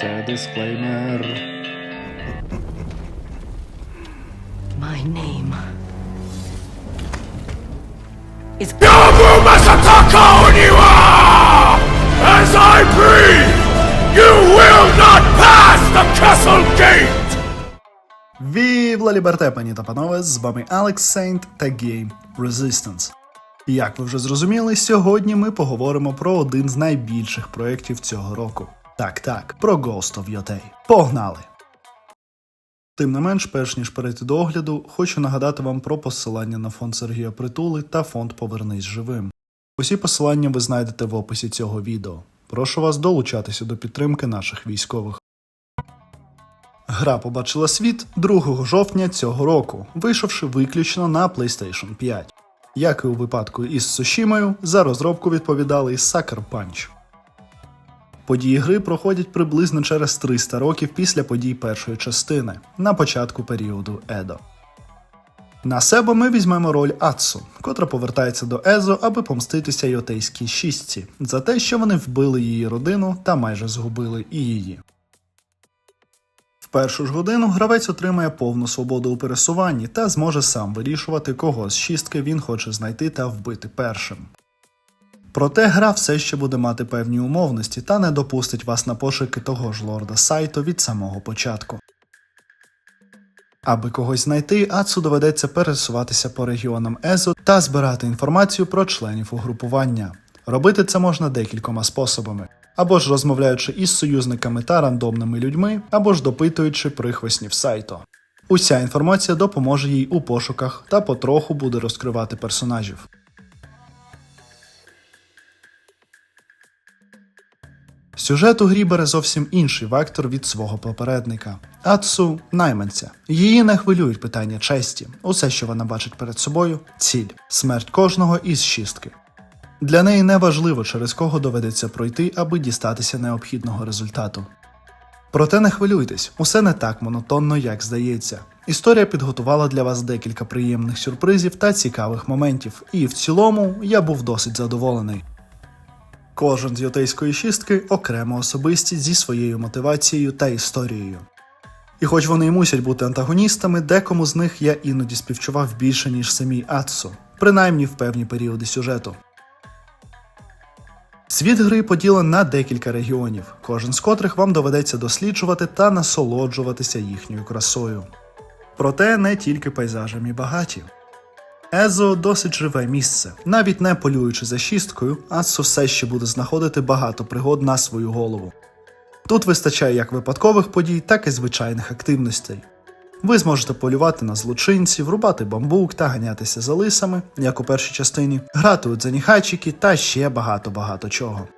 Це дисклеймер. My name is As I breathe, you will not pass the castle gate! Вівла Ліберте, пані та панове, з вами Алекс Сейнт та Game Resistance. Як ви вже зрозуміли, сьогодні ми поговоримо про один з найбільших проєктів цього року. Так, так, про Ghost of Yotei. Погнали! Тим не менш, перш ніж перейти до огляду, хочу нагадати вам про посилання на фонд Сергія Притули та фонд Повернись живим. Усі посилання ви знайдете в описі цього відео. Прошу вас долучатися до підтримки наших військових. Гра побачила світ 2 жовтня цього року, вийшовши виключно на PlayStation 5. Як і у випадку із Сушімою, за розробку відповідали і Sucker Punch. Події гри проходять приблизно через 300 років після подій першої частини, на початку періоду Едо. На себе ми візьмемо роль Ацу, котра повертається до Езо, аби помститися йотейській шістці за те, що вони вбили її родину та майже згубили і її. В першу ж годину гравець отримає повну свободу у пересуванні та зможе сам вирішувати, кого з шістки він хоче знайти та вбити першим. Проте гра все ще буде мати певні умовності та не допустить вас на пошуки того ж лорда Сайто від самого початку. Аби когось знайти, Ацу доведеться пересуватися по регіонам Езо та збирати інформацію про членів угрупування. Робити це можна декількома способами: або ж розмовляючи із союзниками та рандомними людьми, або ж допитуючи прихвоснів сайту. Уся інформація допоможе їй у пошуках та потроху буде розкривати персонажів. Сюжет у грі бере зовсім інший вектор від свого попередника. Ацу найманця. Її не хвилюють питання честі. Усе, що вона бачить перед собою ціль смерть кожного із шістки. Для неї не важливо, через кого доведеться пройти, аби дістатися необхідного результату. Проте не хвилюйтесь, усе не так монотонно, як здається. Історія підготувала для вас декілька приємних сюрпризів та цікавих моментів, і в цілому я був досить задоволений. Кожен з йотейської шістки окрема особистість зі своєю мотивацією та історією. І хоч вони й мусять бути антагоністами, декому з них я іноді співчував більше, ніж самій Ацу, принаймні в певні періоди сюжету. Світ гри поділений на декілька регіонів, кожен з котрих вам доведеться досліджувати та насолоджуватися їхньою красою. Проте не тільки пейзажем і багаті. Езо досить живе місце. Навіть не полюючи за шісткою, Ацу все ще буде знаходити багато пригод на свою голову. Тут вистачає як випадкових подій, так і звичайних активностей. Ви зможете полювати на злочинців, рубати бамбук та ганятися за лисами, як у першій частині, грати у дзаніхачики та ще багато-багато чого.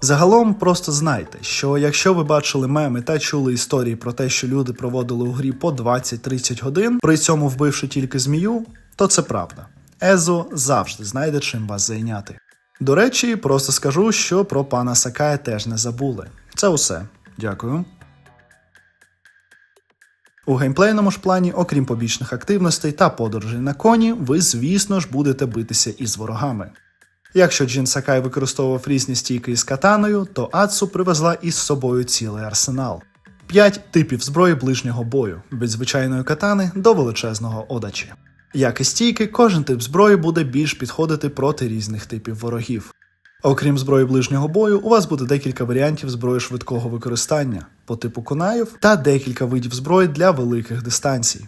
Загалом просто знайте, що якщо ви бачили меми та чули історії про те, що люди проводили у грі по 20-30 годин, при цьому вбивши тільки змію, то це правда. Езо завжди знайде чим вас зайняти. До речі, просто скажу, що про пана Сакая теж не забули. Це усе. Дякую. У геймплейному ж плані, окрім побічних активностей та подорожей на коні, ви, звісно ж, будете битися із ворогами. Якщо Джин Сакай використовував різні стійки із катаною, то Ацу привезла із собою цілий арсенал. П'ять типів зброї ближнього бою від звичайної катани до величезного одачі. Як і стійки, кожен тип зброї буде більш підходити проти різних типів ворогів. Окрім зброї ближнього бою, у вас буде декілька варіантів зброї швидкого використання по типу конаїв та декілька видів зброї для великих дистанцій.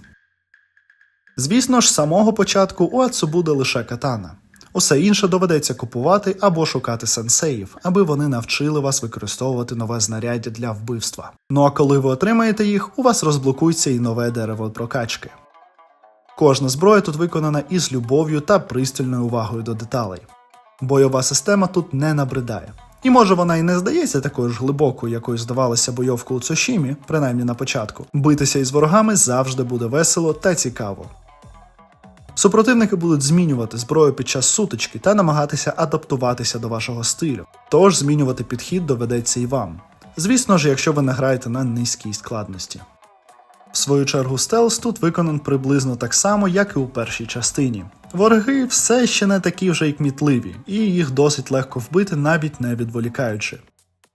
Звісно ж, з самого початку у Ацу буде лише катана. Усе інше доведеться купувати або шукати сенсеїв, аби вони навчили вас використовувати нове знаряддя для вбивства. Ну а коли ви отримаєте їх, у вас розблокується і нове дерево прокачки. Кожна зброя тут виконана із любов'ю та пристальною увагою до деталей. Бойова система тут не набридає. І може вона і не здається такою ж глибокою, якою здавалася бойовка у Цошімі, принаймні на початку. Битися із ворогами завжди буде весело та цікаво. Супротивники будуть змінювати зброю під час сутички та намагатися адаптуватися до вашого стилю, тож змінювати підхід доведеться і вам. Звісно ж, якщо ви не граєте на низькій складності. В свою чергу, стелс тут виконаний приблизно так само, як і у першій частині. Вороги все ще не такі вже й кмітливі, і їх досить легко вбити, навіть не відволікаючи.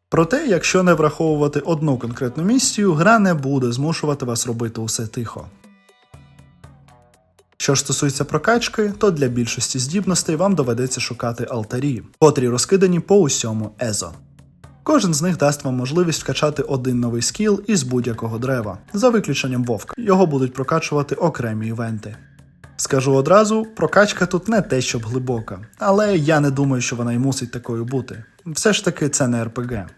Проте, якщо не враховувати одну конкретну місію, гра не буде змушувати вас робити усе тихо. Що ж стосується прокачки, то для більшості здібностей вам доведеться шукати алтарі, котрі розкидані по усьому Езо. Кожен з них дасть вам можливість вкачати один новий скіл із будь-якого дерева, за виключенням вовка. Його будуть прокачувати окремі івенти. Скажу одразу, прокачка тут не те, щоб глибока, але я не думаю, що вона й мусить такою бути. Все ж таки, це не РПГ.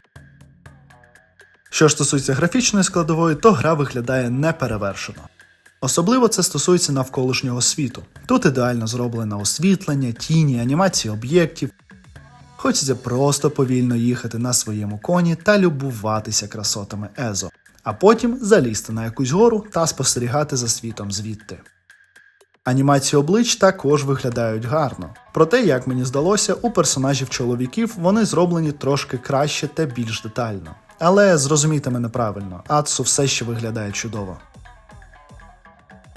Що ж стосується графічної складової, то гра виглядає неперевершено. Особливо це стосується навколишнього світу. Тут ідеально зроблене освітлення, тіні, анімації об'єктів. Хочеться просто повільно їхати на своєму коні та любуватися красотами Езо, а потім залізти на якусь гору та спостерігати за світом звідти. Анімації облич також виглядають гарно. Проте, як мені здалося, у персонажів чоловіків вони зроблені трошки краще та більш детально. Але зрозумійте мене правильно, Ацу все ще виглядає чудово.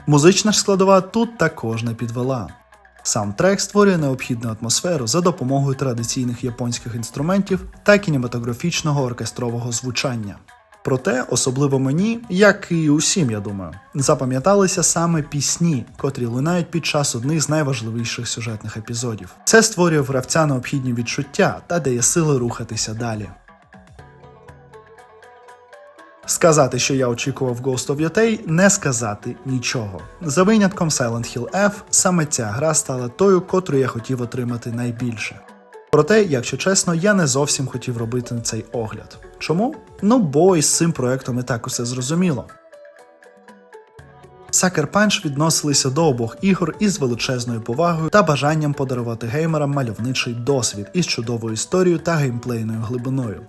Музична ж складова тут також не підвела. Сам трек створює необхідну атмосферу за допомогою традиційних японських інструментів та кінематографічного оркестрового звучання. Проте, особливо мені, як і усім, я думаю, запам'яталися саме пісні, котрі лунають під час одних з найважливіших сюжетних епізодів. Це створює в гравця необхідні відчуття та дає сили рухатися далі. Сказати, що я очікував Ghost of Yotei, не сказати нічого. За винятком Silent Hill F, саме ця гра стала тою, котру я хотів отримати найбільше. Проте, якщо чесно, я не зовсім хотів робити цей огляд. Чому? Ну бо із цим проектом і так усе зрозуміло. Sucker Punch відносилися до обох ігор із величезною повагою та бажанням подарувати геймерам мальовничий досвід із чудовою історією та геймплейною глибиною.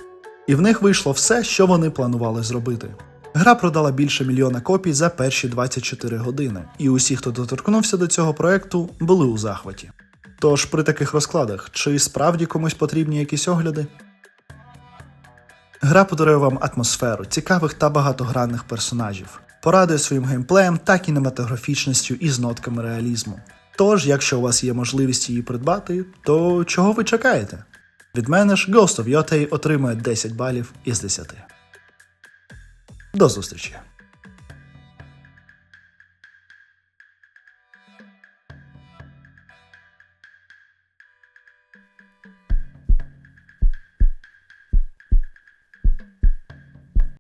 І в них вийшло все, що вони планували зробити. Гра продала більше мільйона копій за перші 24 години, і усі, хто доторкнувся до цього проекту, були у захваті. Тож при таких розкладах, чи справді комусь потрібні якісь огляди? Гра подарує вам атмосферу цікавих та багатогранних персонажів, порадує своїм геймплеєм та кінематографічністю із нотками реалізму. Тож, якщо у вас є можливість її придбати, то чого ви чекаєте? Від мене ж Ghost of Yotei отримує 10 балів із 10. До зустрічі!